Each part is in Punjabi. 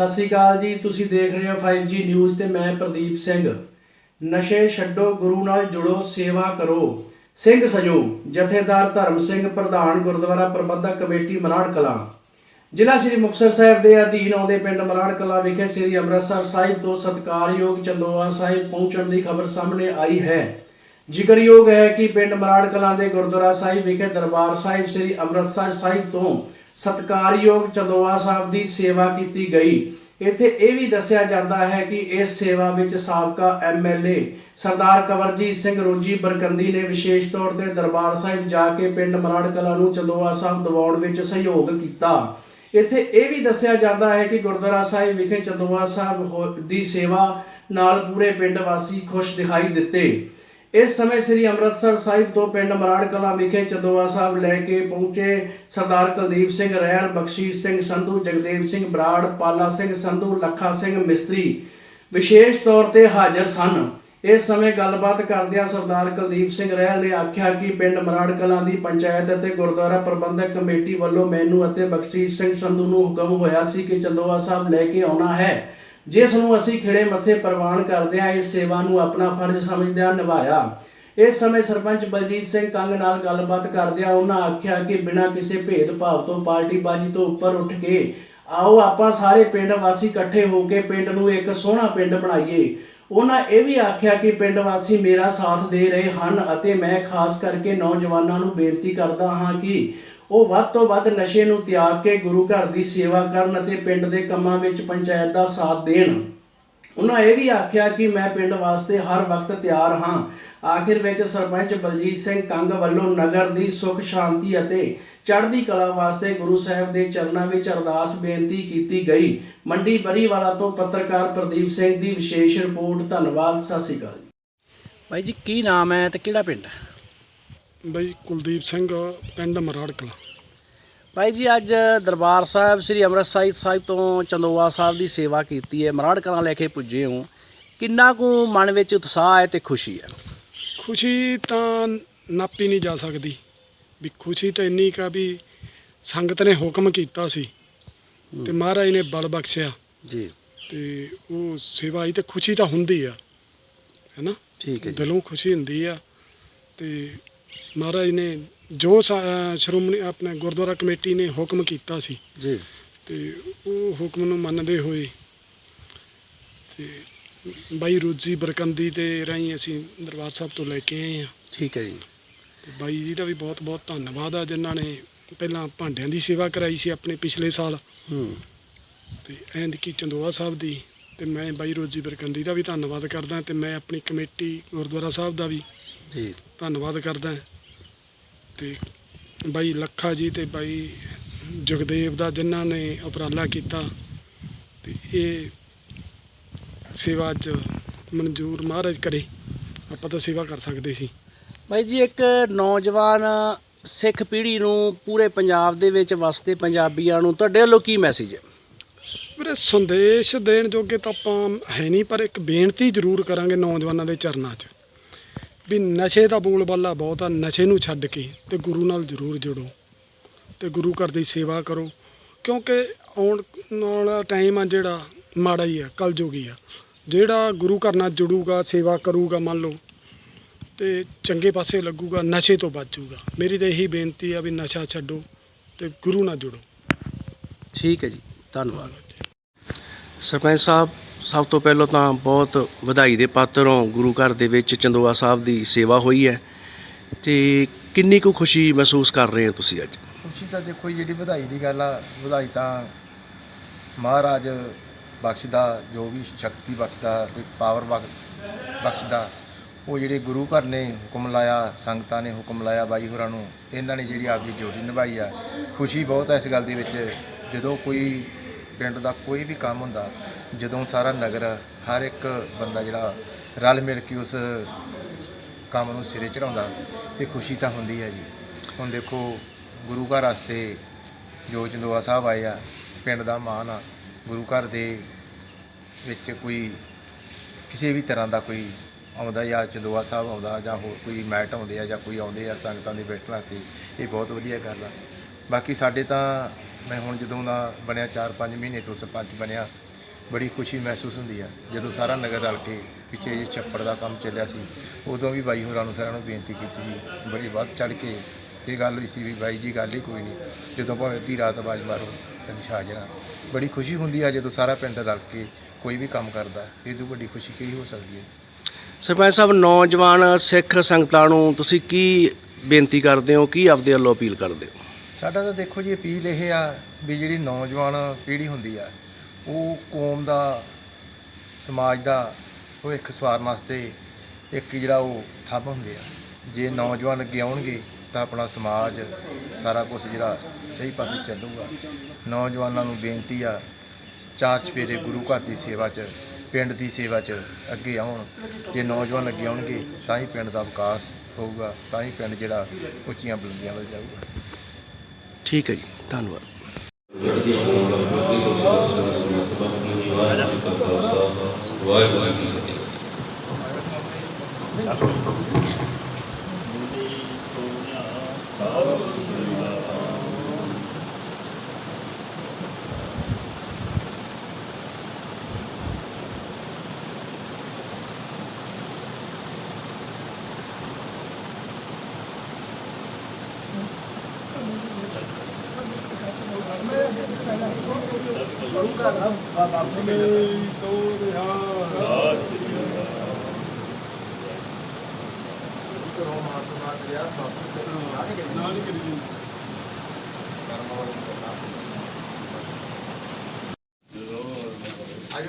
ਸਤਿ ਸ੍ਰੀ ਅਕਾਲ ਜੀ, ਤੁਸੀਂ ਦੇਖ ਰਹੇ ਹੋ 5G ਨਿਊਜ਼ ਤੇ ਮੈਂ ਪ੍ਰਦੀਪ ਸਿੰਘ। ਨਸ਼ੇ ਛੱਡੋ, ਗੁਰੂ ਨਾਲ ਜੁੜੋ, ਸੇਵਾ ਕਰੋ। ਸਿੰਘ ਸਜੋ, ਜਥੇਦਾਰ ਧਰਮ ਸਿੰਘ, ਪ੍ਰਧਾਨ ਗੁਰਦੁਆਰਾ ਪ੍ਰਬੰਧਕ ਕਮੇਟੀ, ਮਰਾੜ ਕਲਾਂ। ਜ਼ਿਲ੍ਹਾ ਸ੍ਰੀ ਮੁਕਤਸਰ ਸਾਹਿਬ ਦੇ ਅਧੀਨ ਆਉਂਦੇ ਪਿੰਡ ਮਰਾੜ ਕਲਾਂ ਵਿਖੇ ਸ੍ਰੀ ਅੰਮ੍ਰਿਤਸਰ ਸਾਹਿਬ ਤੋਂ ਸਤਕਾਰਯੋਗ ਚੰਦੋਆ ਸਾਹਿਬ ਪਹੁੰਚਣ ਦੀ ਖਬਰ ਸਾਹਮਣੇ ਆਈ ਹੈ। ਜ਼ਿਕਰਯੋਗ ਹੈ ਕਿ ਪਿੰਡ ਮਰਾੜ ਕਲਾਂ ਦੇ ਗੁਰਦੁਆਰਾ ਸਾਹਿਬ ਵਿਖੇ ਦਰਬਾਰ ਸਾਹਿਬ ਸ੍ਰੀ ਅੰਮ੍ਰਿਤਸਰ ਸਾਹਿਬ ਤੋਂ ਸਤਕਾਰਯੋਗ ਚੰਦੋਆ ਸਾਹਿਬ ਦੀ ਸੇਵਾ ਕੀਤੀ ਗਈ। ਇੱਥੇ ਇਹ ਵੀ ਦੱਸਿਆ ਜਾਂਦਾ ਹੈ ਕਿ ਇਸ ਸੇਵਾ ਵਿੱਚ ਸਾਬਕਾ ਐਮਐਲਏ ਸਰਦਾਰ ਕਵਰਜੀਤ ਸਿੰਘ ਰੋਜੀ ਬਰਕੰਦੀ ਨੇ ਵਿਸ਼ੇਸ਼ ਤੌਰ ਤੇ ਦਰਬਾਰ ਸਾਹਿਬ ਜਾ ਕੇ ਪਿੰਡ ਮਰਾੜ ਕਲਾਂ ਨੂੰ ਚੰਦੋਆ ਸਾਹਿਬ ਦਿਵਾਉਣ ਵਿੱਚ ਸਹਿਯੋਗ ਕੀਤਾ। ਇੱਥੇ ਇਹ ਵੀ ਦੱਸਿਆ ਜਾਂਦਾ ਹੈ ਕਿ ਗੁਰਦੁਆਰਾ ਸਾਹਿਬ ਵਿਖੇ ਚੰਦੋਆ ਸਾਹਿਬ ਹੋ- ਦੀ ਸੇਵਾ ਨਾਲ ਪੂਰੇ ਪਿੰਡ ਵਾਸੀ ਖੁਸ਼ ਦਿਖਾਈ ਦਿੱਤੇ। ਇਸ ਸਮੇਂ ਸ੍ਰੀ ਅੰਮ੍ਰਿਤਸਰ ਸਾਹਿਬ ਤੋਂ ਪਿੰਡ ਮਰਾੜ ਕਲਾਂ ਵਿਖੇ ਚੰਦੋਆ ਸਾਹਿਬ ਲੈ ਕੇ ਪਹੁੰਚੇ ਸਰਦਾਰ ਕੁਲਦੀਪ ਸਿੰਘ ਰੈਲ ਬਖਸ਼ੀਸ਼ ਸਿੰਘ ਸੰਧੂ, ਜਗਦੇਵ ਸਿੰਘ ਬਰਾੜ, ਪਾਲਾ ਸਿੰਘ ਸੰਧੂ, ਲੱਖਾ ਸਿੰਘ ਮਿਸਤਰੀ। ਵਿਸ਼ੇਸ਼ ਤੌਰ ਤੇ ਹਾਜ਼ਰ ਸਨ। ਇਸ ਸਮੇਂ ਗੱਲਬਾਤ ਕਰਦਿਆਂ ਸਰਦਾਰ ਕੁਲਦੀਪ ਸਿੰਘ ਰਹਿਲ ਨੇ ਆਖਿਆ ਕਿ ਪਿੰਡ ਮਰਾੜ ਕਲਾਂ ਦੀ ਪੰਚਾਇਤ ਅਤੇ ਗੁਰਦੁਆਰਾ ਪ੍ਰਬੰਧਕ ਕਮੇਟੀ ਵੱਲੋਂ ਮੈਨੂੰ ਅਤੇ ਬਖਸ਼ੀਸ਼ ਸਿੰਘ ਸੰਧੂ ਨੂੰ ਹੁਕਮ ਹੋਇਆ ਸੀ ਕਿ ਚੰਦੋਆ ਸਾਹਿਬ ਲੈ ਕੇ ਆਉਣਾ ਹੈ। ਜਿਸ ਨੂੰ ਅਸੀਂ ਖਿੜੇ ਮੱਥੇ ਪ੍ਰਵਾਨ ਕਰਦਿਆਂ ਇਸ ਸੇਵਾ ਨੂੰ ਆਪਣਾ ਫਰਜ਼ ਸਮਝਦਿਆਂ ਨਿਭਾਇਆ। ਇਸ ਸਮੇਂ ਸਰਪੰਚ ਬਲਜੀਤ ਸਿੰਘ ਕੰਗ ਨਾਲ ਗੱਲਬਾਤ ਕਰਦਿਆਂ ਉਹਨਾਂ ਆਖਿਆ ਕਿ ਬਿਨਾਂ ਕਿਸੇ ਭੇਦਭਾਵ ਤੋਂ ਪਾਰਟੀਬਾਜ਼ੀ ਤੋਂ ਉੱਪਰ ਉੱਠ ਕੇ ਆਓ, ਆਪਾਂ ਸਾਰੇ ਪਿੰਡ ਵਾਸੀ ਇਕੱਠੇ ਹੋ ਕੇ ਪਿੰਡ ਨੂੰ ਇੱਕ ਸੋਹਣਾ ਪਿੰਡ ਬਣਾਈਏ। ਉਹਨਾਂ ਇਹ ਵੀ ਆਖਿਆ ਕਿ ਪਿੰਡ ਵਾਸੀ ਮੇਰਾ ਸਾਥ ਦੇ ਰਹੇ ਹਨ ਅਤੇ ਮੈਂ ਖਾਸ ਕਰਕੇ ਨੌਜਵਾਨਾਂ ਨੂੰ ਬੇਨਤੀ ਕਰਦਾ ਹਾਂ ਕਿ ਉਹ ਵੱਧ ਤੋਂ ਵੱਧ ਨਸ਼ੇ ਨੂੰ ਤਿਆਗ ਕੇ ਗੁਰੂ ਘਰ ਦੀ ਸੇਵਾ ਕਰਨ ਅਤੇ ਪਿੰਡ ਦੇ ਕੰਮਾਂ ਵਿੱਚ ਪੰਚਾਇਤ ਦਾ ਸਾਥ ਦੇਣ। ਉਹਨਾਂ ਇਹ ਵੀ ਆਖਿਆ ਕਿ ਮੈਂ ਪਿੰਡ ਵਾਸਤੇ ਹਰ ਵਕਤ ਤਿਆਰ ਹਾਂ। ਆਖਿਰ ਵਿੱਚ ਸਰਪੰਚ ਬਲਜੀਤ ਸਿੰਘ ਕੰਗ ਵੱਲੋਂ ਨਗਰ ਦੀ ਸੁਖ, ਸ਼ਾਂਤੀ ਅਤੇ ਚੜ੍ਹਦੀ ਕਲਾ ਵਾਸਤੇ ਗੁਰੂ ਸਾਹਿਬ ਦੇ ਚਰਨਾਂ ਵਿੱਚ ਅਰਦਾਸ ਬੇਨਤੀ ਕੀਤੀ ਗਈ। ਮੰਡੀ ਬਰੀਵਾਲਾ ਤੋਂ ਪੱਤਰਕਾਰ ਪ੍ਰਦੀਪ ਸਿੰਘ ਦੀ ਵਿਸ਼ੇਸ਼ ਰਿਪੋਰਟ। ਧੰਨਵਾਦ, ਸਤਿ ਸ਼੍ਰੀ ਅਕਾਲ ਜੀ। ਭਾਈ ਜੀ, ਕੀ ਨਾਮ ਹੈ ਤੇ ਕਿਹੜਾ ਪਿੰਡ? ਬਈ ਕੁਲਦੀਪ ਸਿੰਘ ਪਿੰਡ ਮਰਾੜ ਕਲਾਂ ਭਾਈ ਜੀ ਅੱਜ ਦਰਬਾਰ ਸਾਹਿਬ ਸ੍ਰੀ ਅੰਮ੍ਰਿਤਸਰ ਸਾਹਿਬ ਤੋਂ ਚੰਦੋਆ ਸਾਹਿਬ ਦੀ ਸੇਵਾ ਕੀਤੀ ਹੈ। ਮਰਾੜ ਕਲਾਂ ਲੈ ਕੇ ਪੁੱਜੇ ਹੋ। ਕਿੰਨਾ ਕੁ ਮਨ ਵਿੱਚ ਉਤਸ਼ਾਹ ਹੈ ਤੇ ਖੁਸ਼ੀ ਹੈ? ਖੁਸ਼ੀ ਤਾਂ ਨਾਪੀ ਨਹੀਂ ਜਾ ਸਕਦੀ। ਵੀ ਖੁਸ਼ੀ ਤਾਂ ਇੰਨੀ ਕਾ ਵੀ ਸੰਗਤ ਨੇ ਹੁਕਮ ਕੀਤਾ ਸੀ ਤੇ ਮਹਾਰਾਜ ਨੇ ਬਲ ਬਖਸ਼ਿਆ। ਜੀ। ਤੇ ਉਹ ਸੇਵਾ ਆਈ ਤੇ ਖੁਸ਼ੀ ਤਾਂ ਹੁੰਦੀ ਆ ਹੈਨਾ ਠੀਕ ਹੈ ਦਿਲੋਂ ਖੁਸ਼ੀ ਹੁੰਦੀ ਆ ਤੇ ਮਹਾਰਾਜ ਨੇ ਜੋ ਸਾ- ਅਹ ਸ਼੍ਰੋਮਣੀ ਆਪਣੇ ਗੁਰਦੁਆਰਾ ਕਮੇਟੀ ਨੇ ਹੁਕਮ ਕੀਤਾ ਸੀ ਜੀ। ਤੇ ਉਹ ਹੁਕਮ ਨੂੰ ਮੰਨਦੇ ਹੋਏ ਤੇ ਬਾਈ ਰੋਜੀ ਬਰਕੰਦੀ ਦੇ ਰਾਹੀਂ ਅਸੀਂ ਦਰਬਾਰ ਸਾਹਿਬ ਤੋਂ ਲੈ ਕੇ ਆਏ ਆ ਠੀਕ ਹੈ ਜੀ। ਤੇ ਬਾਈ ਜੀ ਦਾ ਵੀ ਬਹੁਤ ਬਹੁਤ ਧੰਨਵਾਦ ਆ ਜਿਨ੍ਹਾਂ ਨੇ ਪਹਿਲਾਂ ਭਾਂਡਿਆਂ ਦੀ ਸੇਵਾ ਕਰਾਈ ਸੀ ਆਪਣੇ ਪਿਛਲੇ ਸਾਲ। ਹੂੰ। ਤੇ ਐਂਦ ਕੀ ਚੰਦੋਆ ਸਾਹਿਬ ਦੀ ਤੇ ਮੈਂ ਬਾਈ ਰੋਜੀ ਬਰਕੰਦੀ ਦਾ ਵੀ ਧੰਨਵਾਦ ਕਰਦਾ ਤੇ ਮੈਂ ਆਪਣੀ ਕਮੇਟੀ ਗੁਰਦੁਆਰਾ ਸਾਹਿਬ ਦਾ ਵੀ ਜੀ। ਧੰਨਵਾਦ ਕਰਦਾ ਤੇ ਬਾਈ ਲੱਖਾ ਜੀ ਤੇ ਬਾਈ ਜਗਦੇਵ ਦਾ ਜਿਨ੍ਹਾਂ ਨੇ ਉਪਰਾਲਾ ਕੀਤਾ ਤੇ ਇਹ ਸੇਵਾ ਅੱਜ ਮਨਜ਼ੂਰ ਮਹਾਰਾਜ ਕਰੇ। ਆਪਾਂ ਤਾਂ ਸੇਵਾ ਕਰ ਸਕਦੇ ਸੀ। ਭਾਈ ਜੀ ਇੱਕ ਨੌਜਵਾਨ ਸਿੱਖ ਪੀੜ੍ਹੀ ਨੂੰ ਪੂਰੇ ਪੰਜਾਬ ਦੇ ਵਿੱਚ ਵਸਦੇ ਪੰਜਾਬੀਆਂ ਨੂੰ ਤੁਹਾਡੇ ਵੱਲੋਂ ਕੀ ਮੈਸੇਜ ਹੈ? ਵੀਰੇ ਸੰਦੇਸ਼ ਦੇਣ ਜੋਗੇ ਤਾਂ ਆਪਾਂ ਹੈ ਨਹੀਂ ਪਰ ਇੱਕ ਬੇਨਤੀ ਜ਼ਰੂਰ ਕਰਾਂਗੇ ਨੌਜਵਾਨਾਂ ਦੇ ਚਰਨਾਂ 'ਚ। ਵੀ ਨਸ਼ੇ ਦਾ ਬੋਲਬਾਲਾ ਬਹੁਤ ਆ, ਨਸ਼ੇ ਨੂੰ ਛੱਡ ਕੇ ਤੇ ਗੁਰੂ ਨਾਲ ਜ਼ਰੂਰ ਜੁੜੋ ਤੇ ਗੁਰੂ ਘਰ ਦੀ ਸੇਵਾ ਕਰੋ, ਕਿਉਂਕਿ ਆਉਣ ਵਾਲਾ ਟਾਈਮ ਆ ਜਿਹੜਾ ਮਾੜਾ ਹੀ ਆ, ਕਲਯੁਗੀ ਆ। ਜਿਹੜਾ ਗੁਰੂ ਘਰ ਨਾਲ ਜੁੜੂਗਾ, ਸੇਵਾ ਕਰੂਗਾ ਮੰਨ ਲਓ, ਤੇ ਚੰਗੇ ਪਾਸੇ ਲੱਗੂਗਾ, ਨਸ਼ੇ ਤੋਂ ਬਚੂਗਾ। ਮੇਰੀ ਤਾਂ ਇਹੀ ਬੇਨਤੀ ਆ ਵੀ ਨਸ਼ਾ ਛੱਡੋ ਤੇ ਗੁਰੂ ਨਾਲ ਜੁੜੋ। ਠੀਕ ਹੈ ਜੀ, ਧੰਨਵਾਦ। ਸਰਪੰਚ ਸਾਹਿਬ ਸਭ ਤੋਂ ਪਹਿਲਾਂ ਤਾਂ ਬਹੁਤ ਵਧਾਈ ਦੇ ਪਾਤਰ ਹੋ ਗੁਰੂ ਘਰ ਦੇ ਵਿੱਚ ਚੰਦੋਆ ਸਾਹਿਬ ਦੀ ਸੇਵਾ ਹੋਈ ਹੈ ਤੇ ਕਿੰਨੀ ਕੁ ਖੁਸ਼ੀ ਮਹਿਸੂਸ ਕਰ ਰਹੇ ਹੋ ਤੁਸੀਂ ਅੱਜ? ਖੁਸ਼ੀ ਤਾਂ ਦੇਖੋ ਜੀ, ਜਿਹੜੀ ਵਧਾਈ ਦੀ ਗੱਲ ਆ ਵਧਾਈ ਤਾਂ ਮਹਾਰਾਜ ਬਖਸ਼ਦਾ ਜੋ ਵੀ ਸ਼ਕਤੀ ਬਖਸ਼ਦਾ ਕੋਈ ਪਾਵਰ ਬਖਸ਼ਦਾ ਉਹ ਜਿਹੜੇ ਗੁਰੂ ਘਰ ਨੇ ਹੁਕਮ ਲਾਇਆ ਸੰਗਤਾਂ ਨੇ ਹੁਕਮ ਲਾਇਆ ਬਾਈ ਹੋਰਾਂ ਨੂੰ ਇਹਨਾਂ ਨੇ ਜਿਹੜੀ ਆਪਦੀ ਡਿਊਟੀ ਨਿਭਾਈ ਆ। ਖੁਸ਼ੀ ਬਹੁਤ ਹੈ ਇਸ ਗੱਲ ਦੇ ਵਿੱਚ ਜਦੋਂ ਕੋਈ ਪਿੰਡ ਦਾ ਕੋਈ ਵੀ ਕੰਮ ਹੁੰਦਾ ਜਦੋਂ ਸਾਰਾ ਨਗਰ, ਹਰ ਇੱਕ ਬੰਦਾ ਜਿਹੜਾ ਰਲ ਮਿਲ ਕੇ ਉਸ ਕੰਮ ਨੂੰ ਸਿਰੇ ਚੜਾਉਂਦਾ ਤੇ ਖੁਸ਼ੀ ਤਾਂ ਹੁੰਦੀ ਹੈ ਜੀ। ਹੁਣ ਦੇਖੋ, ਗੁਰੂ ਘਰ ਵਾਸਤੇ ਜੋ ਚੰਦੋਆ ਸਾਹਿਬ ਆਏ ਆ, ਪਿੰਡ ਦਾ ਮਾਣ ਆ, ਗੁਰੂ ਘਰ ਦੇ ਵਿੱਚ ਕੋਈ ਕਿਸੇ ਵੀ ਤਰ੍ਹਾਂ ਦਾ ਕੋਈ ਆਉਂਦਾ ਜਾਂ ਚੰਦੋਆ ਸਾਹਿਬ ਆਉਂਦਾ ਜਾਂ ਹੋਰ ਕੋਈ ਮੈਟ ਆਉਂਦੇ ਆ ਜਾਂ ਕੋਈ ਆਉਂਦੇ ਆ ਸੰਗਤਾਂ ਦੇ ਬੈਠਣ ਵਾਸਤੇ, ਇਹ ਬਹੁਤ ਵਧੀਆ ਗੱਲ ਆ। ਬਾਕੀ ਸਾਡੇ ਤਾਂ, ਮੈਂ ਹੁਣ ਜਦੋਂ ਦਾ ਬਣਿਆ 4-5 ਮਹੀਨੇ ਤੋਂ ਸਰਪੰਚ ਬਣਿਆ ਬੜੀ ਖੁਸ਼ੀ ਮਹਿਸੂਸ ਹੁੰਦੀ ਆ। ਜਦੋਂ ਸਾਰਾ ਨਗਰ ਰਲ ਕੇ ਪਿੱਛੇ ਜੇ ਛੱਪੜ ਦਾ ਕੰਮ ਚੱਲਿਆ ਸੀ ਉਦੋਂ ਵੀ ਬਾਈ ਹੋਰਾਂ ਨੂੰ ਸਾਰਿਆਂ ਨੂੰ ਬੇਨਤੀ ਕੀਤੀ ਸੀ ਬੜੀ ਵੱਧ ਚੜ ਕੇ ਇਹ ਗੱਲ ਹੋਈ ਸੀ ਵੀ ਬਾਈ ਜੀ ਗੱਲ ਹੀ ਕੋਈ ਨਹੀਂ ਜਦੋਂ ਭਾਵੇਂ ਅੱਧੀ ਰਾਤ ਆਵਾਜ਼ ਮਾਰੋ ਕਦੀ ਛਾਜਣਾ ਬੜੀ ਖੁਸ਼ੀ ਹੁੰਦੀ ਆ ਜਦੋਂ ਸਾਰਾ ਪਿੰਡ ਰਲ ਕੇ ਕੋਈ ਵੀ ਕੰਮ ਕਰਦਾ ਇਹ ਤੋਂ ਵੱਡੀ ਖੁਸ਼ੀ ਕੀ ਹੋ ਸਕਦੀ ਹੈ? ਸਰਪੰਚ ਸਾਹਿਬ ਨੌਜਵਾਨ ਸਿੱਖ ਸੰਗਤਾਂ ਨੂੰ ਤੁਸੀਂ ਕੀ ਬੇਨਤੀ ਕਰਦੇ ਹੋ ਕੀ ਆਪਦੇ ਵੱਲੋਂ ਅਪੀਲ ਕਰਦੇ ਹੋ? ਸਾਡਾ ਤਾਂ ਦੇਖੋ ਜੀ ਅਪੀਲ ਇਹ ਆ ਵੀ ਜਿਹੜੀ ਨੌਜਵਾਨ ਪੀੜ੍ਹੀ ਹੁੰਦੀ ਆ ਉਹ ਕੌਮ ਦਾ, ਸਮਾਜ ਦਾ ਭਵਿੱਖ ਸਵਾਰਨ ਵਾਸਤੇ ਇੱਕ ਜਿਹੜਾ ਉਹ ਥੰਮ ਹੁੰਦੇ ਆ। ਜੇ ਨੌਜਵਾਨ ਅੱਗੇ ਆਉਣਗੇ ਤਾਂ ਆਪਣਾ ਸਮਾਜ, ਸਾਰਾ ਕੁਝ ਜਿਹੜਾ ਸਹੀ ਪਾਸੇ ਚੱਲੂਗਾ। ਨੌਜਵਾਨਾਂ ਨੂੰ ਬੇਨਤੀ ਆ, ਚਾਰ ਚਫੇਰੇ ਗੁਰੂ ਘਰ ਦੀ ਸੇਵਾ 'ਚ, ਪਿੰਡ ਦੀ ਸੇਵਾ 'ਚ ਅੱਗੇ ਆਉਣ। ਜੇ ਨੌਜਵਾਨ ਅੱਗੇ ਆਉਣਗੇ ਤਾਂ ਹੀ ਪਿੰਡ ਦਾ ਵਿਕਾਸ ਹੋਊਗਾ, ਤਾਂ ਹੀ ਪਿੰਡ ਜਿਹੜਾ ਉੱਚੀਆਂ ਬੁਲੰਦੀਆਂ ਵੱਲ ਜਾਊਗਾ। ਠੀਕ ਹੈ ਜੀ, ਧੰਨਵਾਦ। ਵਾਹਿਗੁਰੂ ਜੀ ਕੀ ਫਤਿਹ।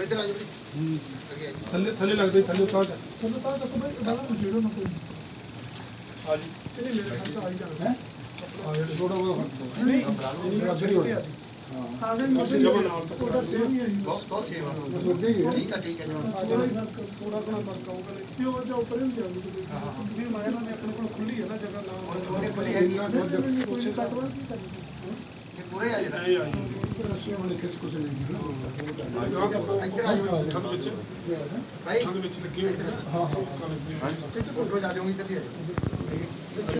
ਇੱਧਰ ਆਜੋ ਥੱਲੇ ਥੱਲੇ ਲੱਗਦੇ ਥੱਲੇ ਉਤਾਰ ਜਾ ਥੱਲੇ ਉਤਾਰ ਜਾ। ਕੋਈ ਬਾਹਰ ਨੂੰ ਛੇੜੋ ਨਾ ਕੋਈ ਆ ਜੀ ਚਲੀ ਮੇਰੇ ਖਰਚ ਆ ਹੀ ਆ ਜਿਹੜਾ ਥੋੜਾ ਬਹੁਤ ਨਹੀਂ ਅੱਗੇ ਹੀ ਹੋਇਆ ਹਾਂ ਦੇ ਮਸੇ ਜਮਾ ਨਾਲ ਤਾਂ ਥੋੜਾ ਸੇਮ ਹੀ ਹੈ ਬਹੁਤ ਬਹੁਤ ਵੱਡੇ ਹੀ ਹੈ ਠੀਕ ਆ ਠੀਕ ਆ ਥੋੜਾ ਥੋੜਾ ਫ਼ਰਕ ਆਊਗਾ ਤੇ ਉਹ ਜੋ ਉੱਪਰ ਨਹੀਂ ਜਾਂਦੀ ਤੁਸੀਂ ਮੈਂ ਇਹਨਾਂ ਨੇ ਆਪਣੇ ਕੋਲ ਖੁੱਲੀ ਹੈ ਨਾ ਜਗ੍ਹਾ ਨਾ ਉਹਨੇ ਖੁੱਲੀ ਹੈਗੀ ਆ। ਉੱਚੇ ਤੱਕ ਵਾ ਇਹ ਪੂਰੇ ਆ ਆਈ ਰਸ਼ੀਆ ਵਾਲੇ ਖਿੱਚ ਕੁਝ ਨਹੀਂ ਇੱਧਰ ਆ ਜਾਓ। ਠੰਡ ਵਿੱਚ ਭਾਈ ਠੰਡ ਵਿੱਚ ਲੱਗੇ। ਹਾਂ ਹਾਂ ਇੱਧਰ ਕੋਲ ਜਾ ਜਾਓ ਇੱਧਰ ਦੀ ਆ ਜਾਓ।